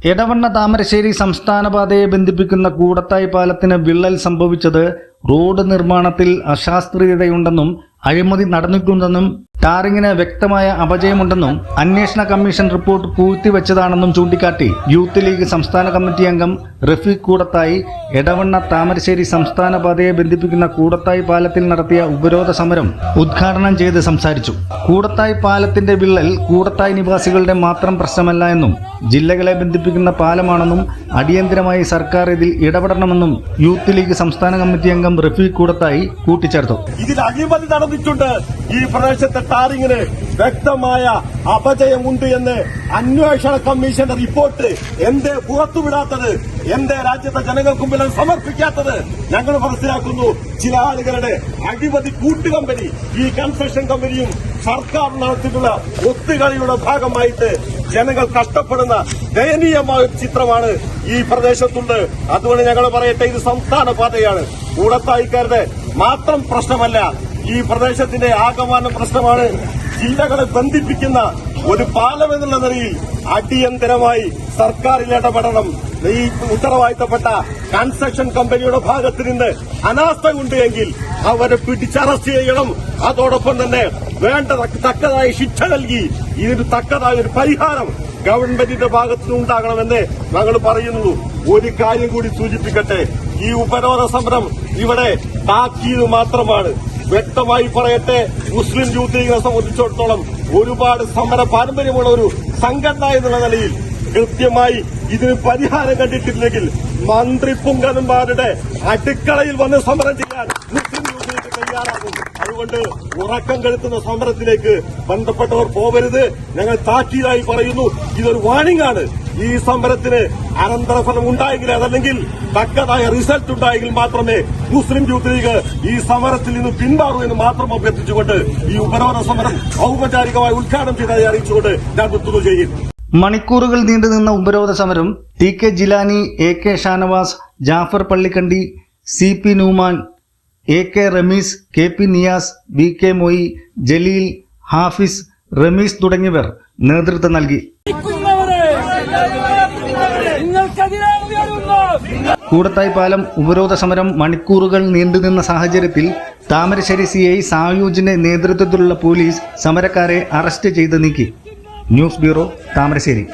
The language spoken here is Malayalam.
എടവണ്ണ താമരശ്ശേരി സംസ്ഥാന പാതയെ ബന്ധിപ്പിക്കുന്ന കൂടത്തായി പാലത്തിന് വിള്ളൽ സംഭവിച്ചത് റോഡ് നിർമ്മാണത്തിൽ അശാസ്ത്രീയതയുണ്ടെന്നും അഴിമതി നടന്നിട്ടുണ്ടെന്നും ടാറിങ്ങിന് വ്യക്തമായ അപജയമുണ്ടെന്നും അന്വേഷണ കമ്മീഷൻ റിപ്പോർട്ട് പൂഴ്ത്തിവെച്ചതാണെന്നും ചൂണ്ടിക്കാട്ടി യൂത്ത് ലീഗ് സംസ്ഥാന കമ്മിറ്റി അംഗം റഫീഖ് കൂടത്തായി എടവണ്ണ താമരശ്ശേരി സംസ്ഥാന പാതയെ ബന്ധിപ്പിക്കുന്ന കൂടത്തായി പാലത്തിൽ നടത്തിയ ഉപരോധ സമരം ഉദ്ഘാടനം ചെയ്ത് സംസാരിച്ചു. കൂടത്തായി പാലത്തിന്റെ വിള്ളൽ കൂടത്തായി നിവാസികളുടെ മാത്രം പ്രശ്നമല്ല എന്നും ജില്ലകളെ ബന്ധിപ്പിക്കുന്ന പാലമാണെന്നും അടിയന്തരമായി സർക്കാർ ഇതിൽ ഇടപെടണമെന്നും യൂത്ത് ലീഗ് സംസ്ഥാന കമ്മിറ്റി അംഗം റഫീഖ് കൂടത്തായി കൂട്ടിച്ചേർത്തു. ഇതിൽ അഴിമതി നടന്നിട്ടുണ്ട് ഈ പ്രദേശത്തെ ടാറിങ്ങിന് വ്യക്തമായ അപജയമുണ്ട് എന്ന് അന്വേഷണ കമ്മീഷന്റെ റിപ്പോർട്ട് എന്തേ പുറത്തുവിടാത്തത്? എന്തേ രാജ്യത്തെ ജനങ്ങൾക്ക് മുമ്പിൽ സമർപ്പിക്കാത്തത്? ഞങ്ങൾ മനസ്സിലാക്കുന്നു ചില ആളുകളുടെ അഴിമതി കൂട്ടുകമ്പനി ഈ കൺസ്ട്രക്ഷൻ കമ്പനിയും സർക്കാർ നടത്തിയിട്ടുള്ള ഒത്തുകളിയുടെ ഭാഗമായിട്ട് ജനങ്ങൾ കഷ്ടപ്പെടുന്ന ദയനീയമായ ചിത്രമാണ് ഈ പ്രദേശത്തുണ്ട്. അതുകൊണ്ട് ഞങ്ങൾ പറയട്ടെ ഇത് സംസ്ഥാന പാതയാണ്. കൂടത്തായിക്കാരുടെ മാത്രം പ്രശ്നമല്ല ഈ പ്രദേശത്തിന്റെ ആകമാന പ്രശ്നമാണ് ജില്ലകളെ ബന്ധിപ്പിക്കുന്ന ഒരു പാലം എന്നുള്ള നിലയിൽ അടിയന്തരമായി സർക്കാർ ഇടപെടണം. ഈ ഉത്തരവാദിത്തപ്പെട്ട കൺസ്ട്രക്ഷൻ കമ്പനിയുടെ ഭാഗത്ത് നിന്ന് അനാസ്ഥ ഉണ്ട് എങ്കിൽ അവരെ പിടിച്ചറസ്റ്റ് ചെയ്യണം. അതോടൊപ്പം തന്നെ വേണ്ട തക്കതായ ശിക്ഷ നൽകി ഇതിന് തക്കതായ ഒരു പരിഹാരം ഗവൺമെന്റിന്റെ ഭാഗത്തു നിന്ന് ഉണ്ടാകണമെന്ന് ഞങ്ങൾ പറയുന്നു. ഒരു കാര്യം കൂടി സൂചിപ്പിക്കട്ടെ. ഈ ഉപരോധ സമരം ഇവിടെ താക്കീത് മാത്രമാണ്. വ്യക്തമായി പറയട്ടെ മുസ്ലിം യൂത്ത് ലീഗിനെ സംബന്ധിച്ചിടത്തോളം ഒരുപാട് സമര പാരമ്പര്യമുള്ള ഒരു സംഘടന എന്നുള്ള നിലയിൽ കൃത്യമായി ഇതിന് പരിഹാരം കണ്ടിട്ടില്ലെങ്കിൽ മന്ത്രി പുങ്കന്മാരുടെ അടുക്കളയിൽ വന്ന് സമരം ചെയ്യാൻ മുസ്ലിം യൂത്ത് ലീഗ് തയ്യാറാകും. അതുകൊണ്ട് ഉറക്കം കെടുത്തുന്ന സമരത്തിലേക്ക് ബന്ധപ്പെട്ടവർ പോകരുത് ഞങ്ങൾ താക്കീതായി പറയുന്നു. ഇതൊരു വാണിംഗ് ആണ്. ഈ സമരത്തിന് അനന്തരഫലം ഉണ്ടായെങ്കിൽ അതല്ലെങ്കിൽ തക്കതായ റിസൾട്ട് ഉണ്ടായെങ്കിൽ മാത്രമേ മുസ്ലിം യൂത്ത് ലീഗ് ഈ സമരത്തിൽ നിന്ന് പിന്മാറൂ എന്ന് മാത്രം അഭ്യർത്ഥിച്ചുകൊണ്ട് ഈ ഉപരോധ സമരം ഔപചാരികമായി ഉദ്ഘാടനം ചെയ്തതായി അറിയിച്ചുകൊണ്ട് ഞാൻ നിർത്തുന്നു ചെയ്യും മണിക്കൂറുകൾ നീണ്ടുനിന്ന ഉപരോധ സമരം T K Jilani A K Shanavas Jafar Pallikkandi C P Nooman A K Rameez K P Niyas V K Moi Jaleel Hafiz Rameez തുടങ്ങിയവർ നേതൃത്വം നൽകി. കൂടത്തായി പാലം ഉപരോധ സമരം മണിക്കൂറുകൾ നീണ്ടുനിന്ന സാഹചര്യത്തിൽ താമരശ്ശേരി സി ഐ സായൂജിന്റെ നേതൃത്വത്തിലുള്ള പോലീസ് സമരക്കാരെ അറസ്റ്റ് ചെയ്ത് നീക്കി. News bureau Thamarassery.